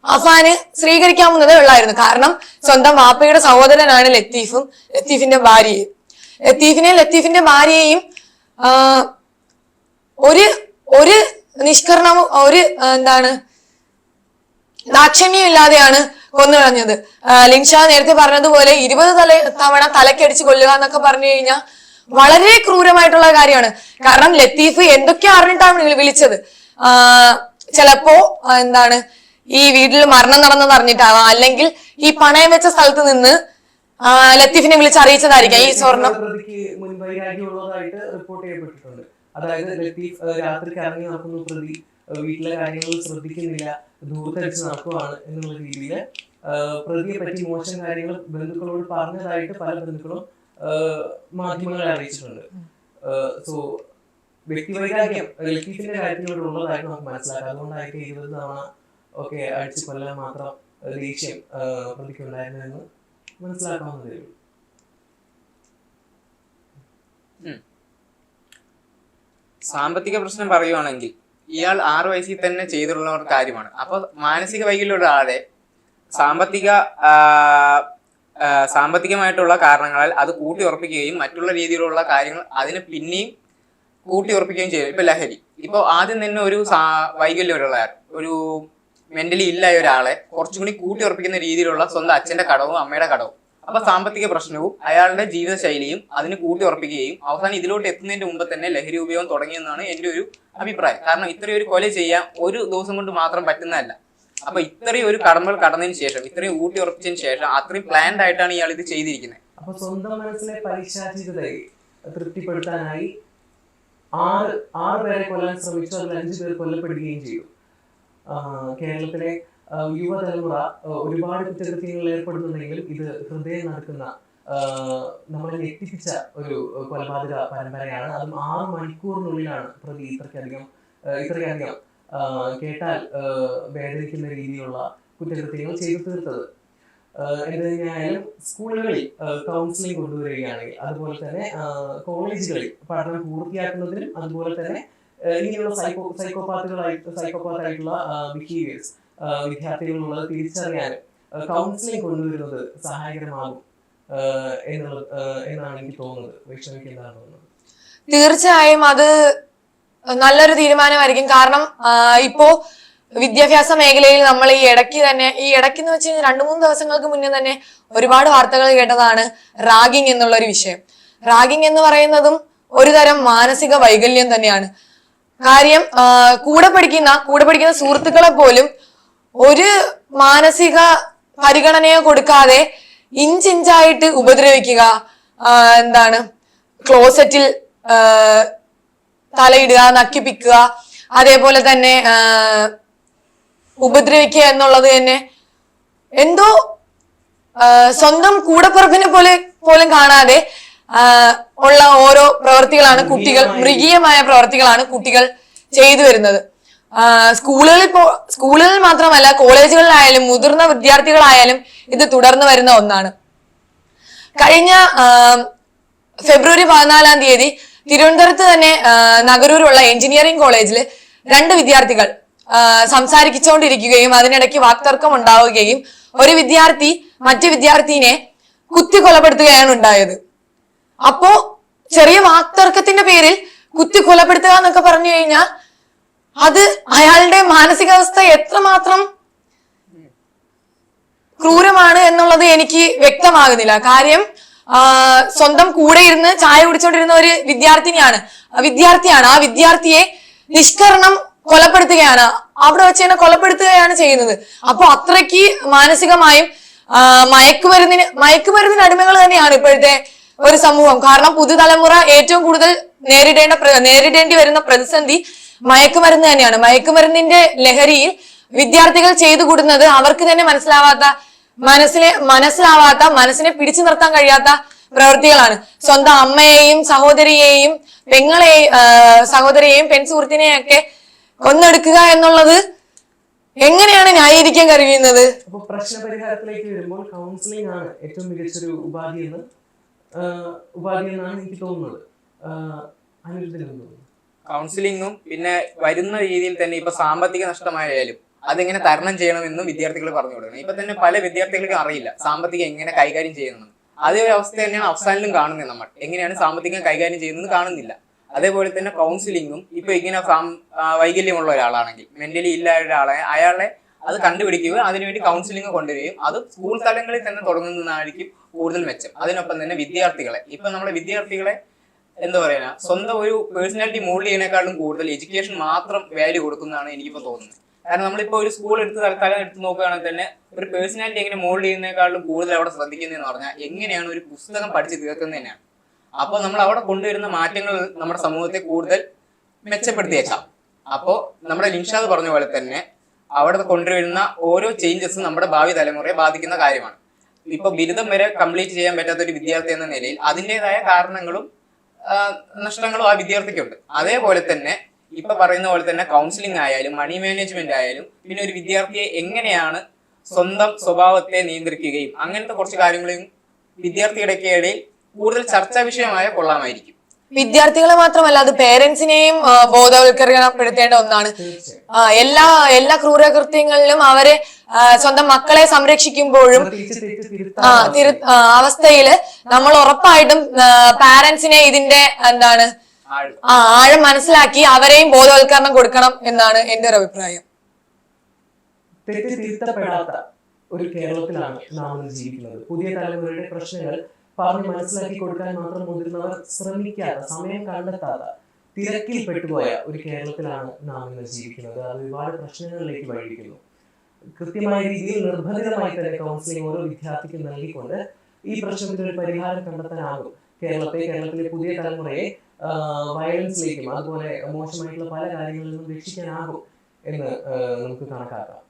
അഫാന് സ്വീകരിക്കാവുന്നതേ ഉള്ളായിരുന്നു. കാരണം സ്വന്തം വാപ്പയുടെ സഹോദരനാണ് ലത്തീഫും ലത്തീഫിന്റെ ഭാര്യയും. ലത്തീഫിനെയും ലത്തീഫിന്റെ ഭാര്യയെയും ഒരു ഒരു നിഷ്കരണവും ഒരു എന്താണ് ദാക്ഷിണ്യം ഇല്ലാതെയാണ് കൊന്നു കളഞ്ഞത് ലിൻഷാ നേരത്തെ പറഞ്ഞതുപോലെ ഇരുപത് തല തവണ തലക്കടിച്ച് കൊല്ലുക എന്നൊക്കെ പറഞ്ഞു കഴിഞ്ഞാൽ വളരെ ക്രൂരമായിട്ടുള്ള കാര്യമാണ്. കാരണം ലത്തീഫ് എന്തൊക്കെ അറിഞ്ഞിട്ടാണ് വിളിച്ചത്? ചിലപ്പോ എന്താണ് ഈ വീട്ടിൽ മരണം നടന്നെന്ന് അറിഞ്ഞിട്ടാവാം. അല്ലെങ്കിൽ ഈ പണയം വെച്ച സ്ഥലത്ത് നിന്ന് ലത്തീഫിനെ വിളിച്ച് അറിയിച്ചതായിരിക്കാം ഈ സ്വർണം. റിപ്പോർട്ട് അതായത് ലത്തീഫ് രാത്രി കറങ്ങി നടക്കുന്ന പ്രതി വീട്ടിലെ കാര്യങ്ങൾ ശ്രദ്ധിക്കുന്നില്ല ദൂരത്തടിച്ച് നടക്കുവാണ് എന്നുള്ള രീതിയിൽ പ്രതിയെ പറ്റി മോശം കാര്യങ്ങൾ ബന്ധുക്കളോട് പറഞ്ഞതായിട്ട് പല ബന്ധുക്കളും മാധ്യമങ്ങളെ അറിയിച്ചിട്ടുണ്ട്. സോ വ്യക്തിവൈരാഗ്യം ലത്തീഫിന്റെ കാര്യത്തിലൂടെ ഉള്ളതായിട്ട് നമുക്ക് മനസ്സിലാക്കാം. അതുകൊണ്ടായിരിക്കും ഇരുപത് തവണ ഒക്കെ അടിച്ചു കൊല്ലാൻ മാത്രം ദേഷ്യം ഏഹ്, പ്രതിക്കുണ്ടായിരുന്നതെന്ന് മനസ്സിലാക്കാവുന്നതേ ഉള്ളൂ. സാമ്പത്തിക പ്രശ്നം പറയുവാണെങ്കിൽ ഇയാൾ ആറ് വയസ്സിൽ തന്നെ ചെയ്തിട്ടുള്ള ഒരു കാര്യമാണ്. അപ്പൊ മാനസിക വൈകല്യമുള്ള ആളെ സാമ്പത്തിക സാമ്പത്തികമായിട്ടുള്ള കാരണങ്ങളാൽ അത് കൂട്ടി ഉറപ്പിക്കുകയും മറ്റുള്ള രീതിയിലുള്ള കാര്യങ്ങൾ അതിനെ പിന്നെയും കൂട്ടി ഉറപ്പിക്കുകയും ചെയ്യും. ഇപ്പൊ ലഹരി. ഇപ്പൊ ആദ്യം തന്നെ ഒരു വൈകല്യമുള്ള ഒരു മെന്റലി ഇല്ലായ ഒരാളെ കുറച്ചും കൂടി കൂട്ടി ഉറപ്പിക്കുന്ന രീതിയിലുള്ള സ്വന്തം അച്ഛന്റെ കടവും അമ്മയുടെ കടവും അപ്പൊ സാമ്പത്തിക പ്രശ്നവും അയാളുടെ ജീവിതശൈലിയും അതിന് കൂട്ടി ഉറപ്പിക്കുകയും അവസാനം ഇതിലോട്ട് എത്തുന്നതിന്റെ മുമ്പ് തന്നെ ലഹരി ഉപയോഗം തുടങ്ങിയെന്നാണ് എന്റെ ഒരു അഭിപ്രായം. കാരണം ഇത്രയും ഒരു കൊല ചെയ്യാൻ ഒരു ദിവസം കൊണ്ട് മാത്രം പറ്റുന്നതല്ല. അപ്പൊ ഇത്രയും ഒരു കടമ്പകൾ കടന്നതിന് ശേഷം ഇത്രയും ഊട്ടി ഉറപ്പിച്ചതിന് ശേഷം അത്രയും പ്ലാൻഡ് ആയിട്ടാണ് ഇയാൾ ഇത് ചെയ്തിരിക്കുന്നത്. അപ്പൊ സ്വന്തം മനസ്സിലെ തൃപ്തിപ്പെടുത്താനായി ആറ് ആറ് പേരെ കൊല്ലാൻ ശ്രമിച്ചു അതിൽ അഞ്ചു പേർ കൊല്ലപ്പെടുകയും ചെയ്തു. കേരളത്തിലെ യുവതലമുറ ഒരുപാട് കുറ്റകൃത്യങ്ങളിൽ ഏർപ്പെടുന്നുണ്ടെങ്കിലും ഇത് ഹൃദയം നടക്കുന്ന നമ്മളെ ഞെട്ടിപ്പിച്ച ഒരു കൊലപാതക പരമ്പരയാണ്. അതും ആറ് മണിക്കൂറിനുള്ളിലാണ് പ്രതി ഇത്രയ്ക്കധികം ഇത്രയധികം കേട്ടാൽ വേദനിക്കുന്ന രീതിയിലുള്ള കുറ്റകൃത്യങ്ങൾ ചെയ്തു തീർത്തത്. എന്തായാലും സ്കൂളുകളിൽ കൗൺസിലിംഗ് കൊണ്ടുവരികയാണെങ്കിൽ അതുപോലെ തന്നെ കോളേജുകളിൽ പഠനം പൂർത്തിയാക്കുന്നതിനും അതുപോലെ തന്നെ ഇനിയുള്ള സൈക്കോ സൈക്കോപാത്തുകളായിട്ട് സൈക്കോപാത്തായിട്ടുള്ള ബിഹേവിയേഴ്സ് വിദ്യാർത്ഥികളുള്ളത് തിരിച്ചറിയാനും കൗൺസിലിംഗ് കൊണ്ടുവരുന്നത് സഹായകരമാകും എന്നുള്ളത് എന്നാണ് എനിക്ക് തോന്നുന്നത്. വൈഷ്ണവിക്ക് എന്താണ് തോന്നുന്നത്? തീർച്ചയായും അത് നല്ലൊരു തീരുമാനമായിരിക്കും. കാരണം ഇപ്പോ വിദ്യാഭ്യാസ മേഖലയിൽ നമ്മൾ ഈ ഇടയ്ക്ക് തന്നെ ഈ ഇടയ്ക്ക് എന്ന് വെച്ച് കഴിഞ്ഞാൽ രണ്ടു മൂന്ന് ദിവസങ്ങൾക്ക് മുന്നേ തന്നെ ഒരുപാട് വാർത്തകൾ കേട്ടതാണ് റാഗിങ് എന്നുള്ള ഒരു വിഷയം. റാഗിങ് എന്ന് പറയുന്നതും ഒരു തരം മാനസിക വൈകല്യം തന്നെയാണ്. കാര്യം കൂടെ പഠിക്കുന്ന കൂടെ പഠിക്കുന്ന സുഹൃത്തുക്കളെ പോലും ഒരു മാനസിക പരിഗണനയോ കൊടുക്കാതെ ഇഞ്ചിഞ്ചായിട്ട് ഉപദ്രവിക്കുക എന്താണ് ക്ലോസറ്റിൽ തലയിടുക നക്കിപ്പിക്കുക അതേപോലെ തന്നെ ഉപദ്രവിക്കുക എന്നുള്ളത് തന്നെ എന്തോ സ്വന്തം കൂടപ്പുറപ്പിനെ പോലെ പോലും കാണാതെ ഉള്ള ഓരോ പ്രവർത്തികളാണ് കുട്ടികൾ മൃഗീയമായ പ്രവർത്തികളാണ് കുട്ടികൾ ചെയ്തു വരുന്നത്. സ്കൂളുകളിൽ പോ സ്കൂളുകളിൽ മാത്രമല്ല കോളേജുകളിലായാലും മുതിർന്ന വിദ്യാർത്ഥികളായാലും ഇത് തുടർന്ന് വരുന്ന ഒന്നാണ്. കഴിഞ്ഞ ഫെബ്രുവരി പതിനാലാം തീയതി തിരുവനന്തപുരത്ത് തന്നെ നഗരൂരുള്ള എഞ്ചിനീയറിംഗ് കോളേജിൽ രണ്ട് വിദ്യാർത്ഥികൾ സംസാരിച്ചുകൊണ്ടിരിക്കുകയും അതിനിടയ്ക്ക് വാക്തർക്കം ഉണ്ടാവുകയും ഒരു വിദ്യാർത്ഥി മറ്റു വിദ്യാർത്ഥിനെ കുത്തി കൊലപ്പെടുത്തുകയാണ് ഉണ്ടായത്. അപ്പോ ചെറിയ വാക്തർക്കത്തിന്റെ പേരിൽ കുത്തി കൊലപ്പെടുത്തുക എന്നൊക്കെ പറഞ്ഞു കഴിഞ്ഞാൽ അത് അയാളുടെ മാനസികാവസ്ഥ എത്രമാത്രം ക്രൂരമാണ് എന്നുള്ളത് എനിക്ക് വ്യക്തമാകുന്നില്ല. കാര്യം സ്വന്തം കൂടെ ഇരുന്ന് ചായ കുടിച്ചോണ്ടിരുന്ന ഒരു വിദ്യാർത്ഥിനിയാണ്. വിദ്യാർത്ഥിയാണ്. ആ വിദ്യാർത്ഥിയെ നിഷ്കരണം കൊലപ്പെടുത്തുകയാണ്. അവിടെ വെച്ച് തന്നെ കൊലപ്പെടുത്തുകയാണ് ചെയ്യുന്നത്. അപ്പൊ അത്രയ്ക്ക് മാനസികമായും മയക്കുമരുന്നിന് മയക്കുമരുന്നിന് അടിമകൾ തന്നെയാണ് ഇപ്പോഴത്തെ ഒരു സമൂഹം. കാരണം പുതുതലമുറ ഏറ്റവും കൂടുതൽ നേരിടേണ്ട നേരിടേണ്ടി വരുന്ന പ്രതിസന്ധി മയക്കുമരുന്ന് തന്നെയാണ്. മയക്കുമരുന്നിന്റെ ലഹരിയിൽ വിദ്യാർത്ഥികൾ ചെയ്തു കൂടുന്നത് അവർക്ക് തന്നെ മനസ്സിലാവാത്ത മനസ്സിനെ മനസ്സിലാവാത്ത മനസ്സിനെ പിടിച്ചു നിർത്താൻ കഴിയാത്ത പ്രവൃത്തികളാണ്. സ്വന്തം അമ്മയെയും സഹോദരിയെയും പെങ്ങളെയും സഹോദരിയെയും പെൺസുഹൃത്തിനെയും ഒക്കെ കൊന്നെടുക്കുക എന്നുള്ളത് എങ്ങനെയാണ് ന്യായീകരിക്കാൻ കഴിയുന്നത്? അപ്പോൾ പ്രശ്നപരിഹാരത്തിലേക്ക് വരുമ്പോൾ കൗൺസിലിംഗ് ആണ് ഏറ്റവും മികച്ചൊരു ഉപാധി എന്ന് ഉപാധി എന്നാണ് എനിക്ക് തോന്നുന്നത്. അനുരുദ്ധ കൗൺസിലിങ്ങും പിന്നെ വരുന്ന രീതിയിൽ തന്നെ ഇപ്പൊ സാമ്പത്തിക നഷ്ടമായാലും അതെങ്ങനെ തരണം ചെയ്യണമെന്നും വിദ്യാർത്ഥികൾ പറഞ്ഞു കൊടുക്കണം. ഇപ്പൊ തന്നെ പല വിദ്യാർത്ഥികൾക്കും അറിയില്ല സാമ്പത്തികം എങ്ങനെ കൈകാര്യം ചെയ്യണമെന്ന് അതേ ഒരു അവസ്ഥ തന്നെയാണ് അവസാനിലും കാണുന്നത് നമ്മൾ. എങ്ങനെയാണ് സാമ്പത്തികം കൈകാര്യം ചെയ്യുന്നത് കാണുന്നില്ല. അതേപോലെ തന്നെ കൗൺസിലിങ്ങും ഇപ്പൊ ഇങ്ങനെ വൈകല്യമുള്ള ഒരാളാണെങ്കിൽ മെന്റലി ഇല്ല ഒരാളെ അയാളെ അത് കണ്ടുപിടിക്കുകയും അതിനുവേണ്ടി കൗൺസിലിംഗ് കൊണ്ടുവരികയും അത് സ്കൂൾ തലങ്ങളിൽ തന്നെ തുടങ്ങുന്നതായിരിക്കും കൂടുതൽ മെച്ചം. അതിനൊപ്പം തന്നെ വിദ്യാർത്ഥികളെ ഇപ്പൊ നമ്മുടെ വിദ്യാർത്ഥികളെ എന്താ പറയാ സ്വന്തം ഒരു പേഴ്സണാലിറ്റി മോൾഡ് ചെയ്യുന്നതിനേക്കാളും കൂടുതൽ എഡ്യൂക്കേഷൻ മാത്രം വാല്യൂ കൊടുക്കുന്നതാണ് എനിക്കിപ്പോ തോന്നുന്നത്. കാരണം നമ്മളിപ്പോ ഒരു സ്കൂൾ എടുത്ത് തൽക്കാലം എടുത്ത് നോക്കുകയാണെങ്കിൽ തന്നെ ഒരു പേഴ്സണാലിറ്റി എങ്ങനെ മോൾഡ് ചെയ്യുന്നതിനേക്കാളും കൂടുതൽ അവിടെ ശ്രദ്ധിക്കുന്നതെന്ന് പറഞ്ഞാൽ എങ്ങനെയാണ് ഒരു പുസ്തകം പഠിച്ച് തീർക്കുന്നത് തന്നെയാണ്. അപ്പോൾ നമ്മൾ അവിടെ കൊണ്ടുവരുന്ന മാറ്റങ്ങൾ നമ്മുടെ സമൂഹത്തെ കൂടുതൽ മെച്ചപ്പെടുത്തിയേക്കാം. അപ്പോൾ നമ്മുടെ ലിൻഷാദ് പറഞ്ഞ പോലെ തന്നെ അവിടെ കൊണ്ടുവരുന്ന ഓരോ ചേഞ്ചസ് നമ്മുടെ ഭാവി തലമുറയെ ബാധിക്കുന്ന കാര്യമാണ്. ഇപ്പൊ ബിരുദം വരെ കംപ്ലീറ്റ് ചെയ്യാൻ പറ്റാത്ത ഒരു വിദ്യാർത്ഥി എന്ന നിലയിൽ അതിന്റെതായ കാരണങ്ങളും നഷ്ടങ്ങളും ആ വിദ്യാർത്ഥിക്കുണ്ട്. അതേപോലെ തന്നെ ഇപ്പൊ പറയുന്ന പോലെ തന്നെ കൗൺസിലിംഗ് ആയാലും മണി മാനേജ്മെന്റ് ആയാലും പിന്നെ ഒരു വിദ്യാർത്ഥിയെ എങ്ങനെയാണ് സ്വന്തം സ്വഭാവത്തെ നിയന്ത്രിക്കുകയും അങ്ങനത്തെ കുറച്ച് കാര്യങ്ങളും വിദ്യാർത്ഥിയുടെ ഇടയിൽ കൂടുതൽ ചർച്ചാ വിഷയമായ കൊള്ളാമായിരിക്കും. വിദ്യാർത്ഥികളെ മാത്രമല്ല അത് പേരൻസിനെയും ബോധവൽക്കരണപ്പെടുത്തേണ്ട ഒന്നാണ്. എല്ലാ എല്ലാ ക്രൂരകൃത്യങ്ങളിലും അവരെ സ്വന്തം മക്കളെ സംരക്ഷിക്കുമ്പോഴും അവസ്ഥയിൽ നമ്മൾ ഉറപ്പായിട്ടും പാരന്റ്സിനെ ഇതിന്റെ എന്താണ് ആ ആഴം മനസ്സിലാക്കി അവരെയും ബോധവൽക്കരണം കൊടുക്കണം എന്നാണ് എന്റെ ഒരു അഭിപ്രായം. തെറ്റ് ഒരു കേരളത്തിലാണ് നാം ജീവിക്കുന്നത്. പുതിയ തലമുറയുടെ പ്രശ്നങ്ങൾ പറഞ്ഞ് മനസ്സിലാക്കി കൊടുക്കാൻ മാത്രം മുതിർന്നവർ ശ്രമിക്കാതെ സമയം കണ്ടെത്താതെ തിരക്കിൽ പെട്ടുപോയ ഒരു കേരളത്തിലാണ് നാം ഇന്ന് ജീവിക്കുന്നത്. അത് ഒരുപാട് പ്രശ്നങ്ങളിലേക്ക് വഴിക്കുന്നു കൃത്യമായ രീതിയിൽ നിർബന്ധിതമായി തന്നെ കൗൺസിലിംഗ് ഓരോ വിദ്യാർത്ഥിക്കും നൽകിക്കൊണ്ട് ഈ പ്രശ്നത്തിന് ഒരു പരിഹാരം കണ്ടെത്താനാകും. കേരളത്തെ കേരളത്തിലെ പുതിയ തലമുറയെ വയലൻസിലേക്കും അതുപോലെ മോശമായിട്ടുള്ള പല കാര്യങ്ങളിൽ നിന്നും രക്ഷിക്കാനാകും എന്ന് നമുക്ക് കണക്കാക്കാം.